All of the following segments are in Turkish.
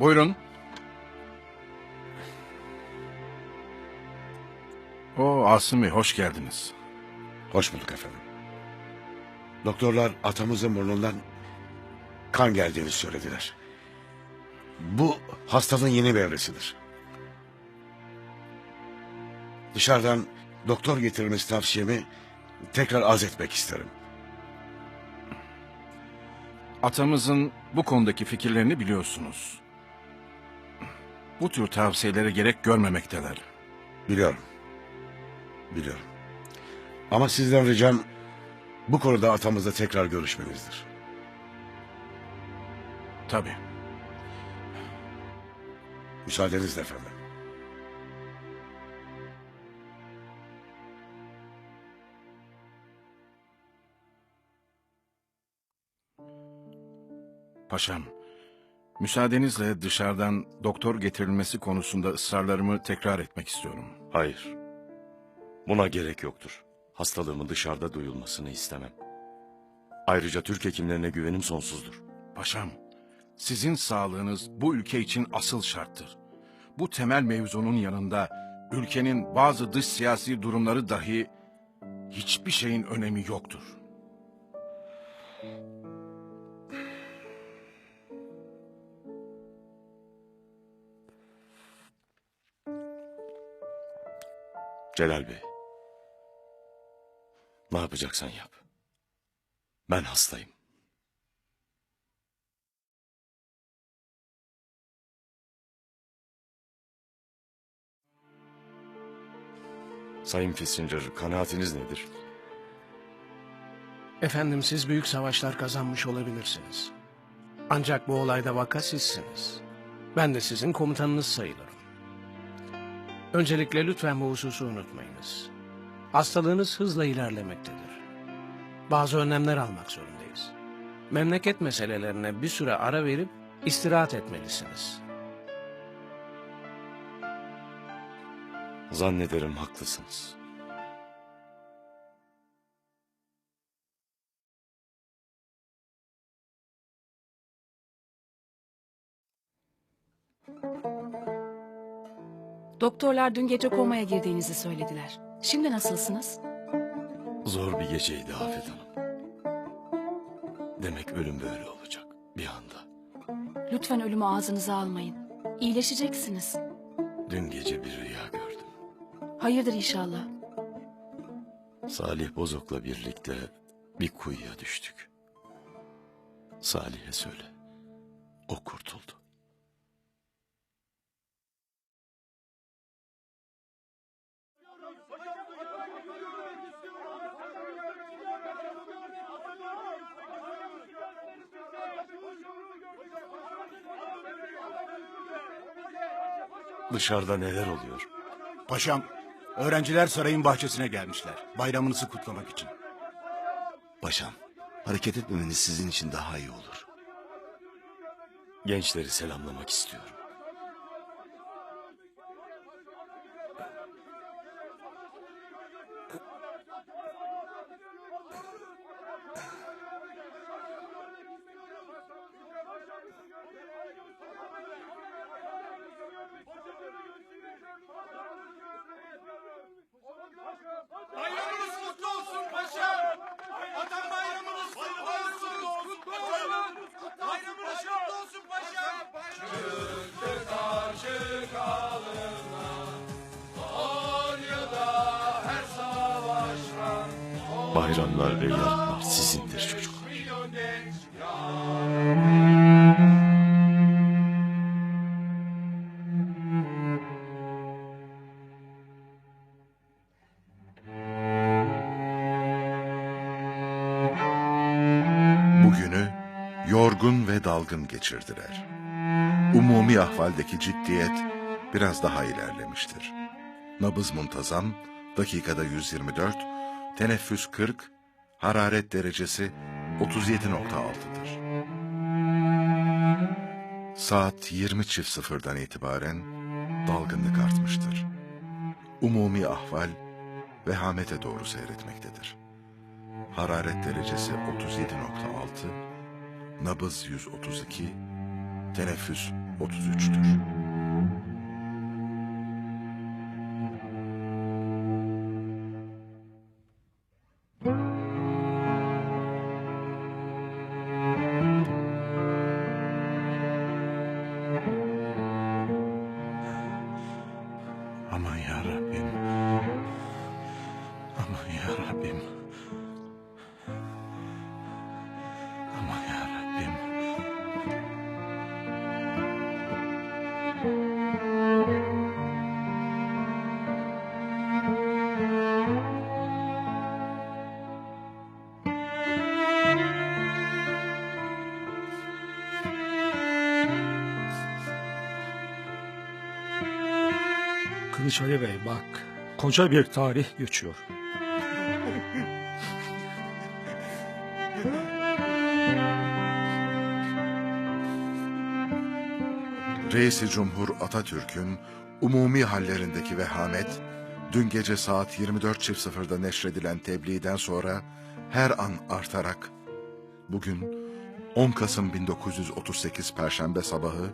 Buyurun. O Asım Bey hoş geldiniz. Hoş bulduk efendim. Doktorlar atamızın burnundan kan geldiğini söylediler. Bu hastalığın yeni bir evresidir. Dışarıdan doktor getirmesi tavsiyemi tekrar arz etmek isterim. Atamızın bu konudaki fikirlerini biliyorsunuz. Bu tür tavsiyelere gerek görmemekteler. Biliyorum. Biliyorum. Ama sizden ricam bu konuda atamızla tekrar görüşmenizdir. Tabii. Müsaadenizle efendim. Paşam, müsaadenizle dışarıdan doktor getirilmesi konusunda ısrarlarımı tekrar etmek istiyorum. Hayır. Buna gerek yoktur. Hastalığımın dışarıda duyulmasını istemem. Ayrıca Türk hekimlerine güvenim sonsuzdur. Paşam, sizin sağlığınız bu ülke için asıl şarttır. Bu temel mevzunun yanında ülkenin bazı dış siyasi durumları dahi hiçbir şeyin önemi yoktur. Celal Bey. Ne yapacaksan yap. Ben hastayım. Sayın Kissinger, kanaatiniz nedir? Efendim siz büyük savaşlar kazanmış olabilirsiniz. Ancak bu olayda vaka sizsiniz. Ben de sizin komutanınız sayılırım. Öncelikle lütfen bu hususu unutmayınız. Hastalığınız hızla ilerlemektedir. Bazı önlemler almak zorundayız. Memleket meselelerine bir süre ara verip istirahat etmelisiniz. Zannederim haklısınız. Doktorlar dün gece komaya girdiğinizi söylediler. Şimdi nasılsınız? Zor bir geceydi Afet Hanım. Demek ölüm böyle olacak bir anda. Lütfen ölümü ağzınıza almayın. İyileşeceksiniz. Dün gece bir rüya gördüm. Hayırdır inşallah. Salih Bozok'la birlikte bir kuyuya düştük. Salih'e söyle. O kurtuldu. Dışarıda neler oluyor? Paşam, öğrenciler sarayın bahçesine gelmişler. Bayramınızı kutlamak için. Paşam, hareket etmemeniz sizin için daha iyi olur. Gençleri selamlamak istiyorum. Bayramlar evlatlar sizindir çocuklar. Bugünü yorgun ve dalgın geçirdiler. Umumi ahvaldeki ciddiyet biraz daha ilerlemiştir. Nabız muntazam, dakikada 124, teneffüs 40, hararet derecesi 37.6'dır. Saat 20 çift sıfırdan itibaren dalgınlık artmıştır. Umumi ahval vehamete doğru seyretmektedir. Hararet derecesi 37.6, nabız 132, teneffüs 33'tür. Kılıç Ali Bey bak, koca bir tarih geçiyor. Reisi Cumhur Atatürk'ün umumi hallerindeki vehamet, dün gece saat 24.00'da neşredilen tebliğden sonra her an artarak, bugün 10 Kasım 1938 Perşembe sabahı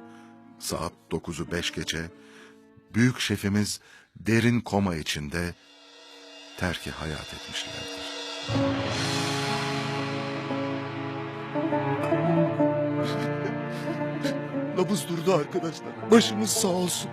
saat 9'u 5 gece, büyük şefimiz derin koma içinde terki hayat etmişlerdir. Nabız durdu arkadaşlar. Başımız sağ olsun.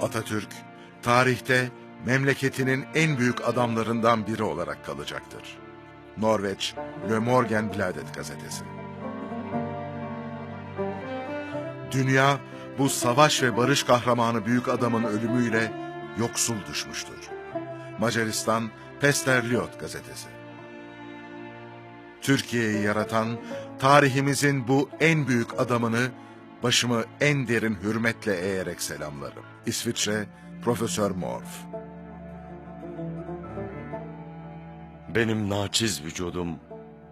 Atatürk, tarihte memleketinin en büyük adamlarından biri olarak kalacaktır. Norveç, Le Morgen Bladet gazetesi. Dünya, bu savaş ve barış kahramanı büyük adamın ölümüyle yoksul düşmüştür. Macaristan, Pesterliot gazetesi. Türkiye'yi yaratan, tarihimizin bu en büyük adamını başımı en derin hürmetle eğerek selamlarım. İsviçre, Profesör Morf. Benim naçiz vücudum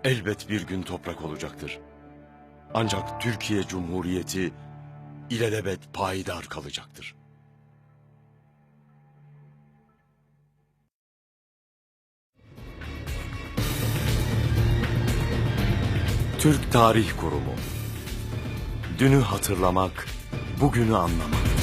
elbet bir gün toprak olacaktır. Ancak Türkiye Cumhuriyeti ilelebet payidar kalacaktır. Türk Tarih Kurumu Dünü hatırlamak, bugünü anlamak.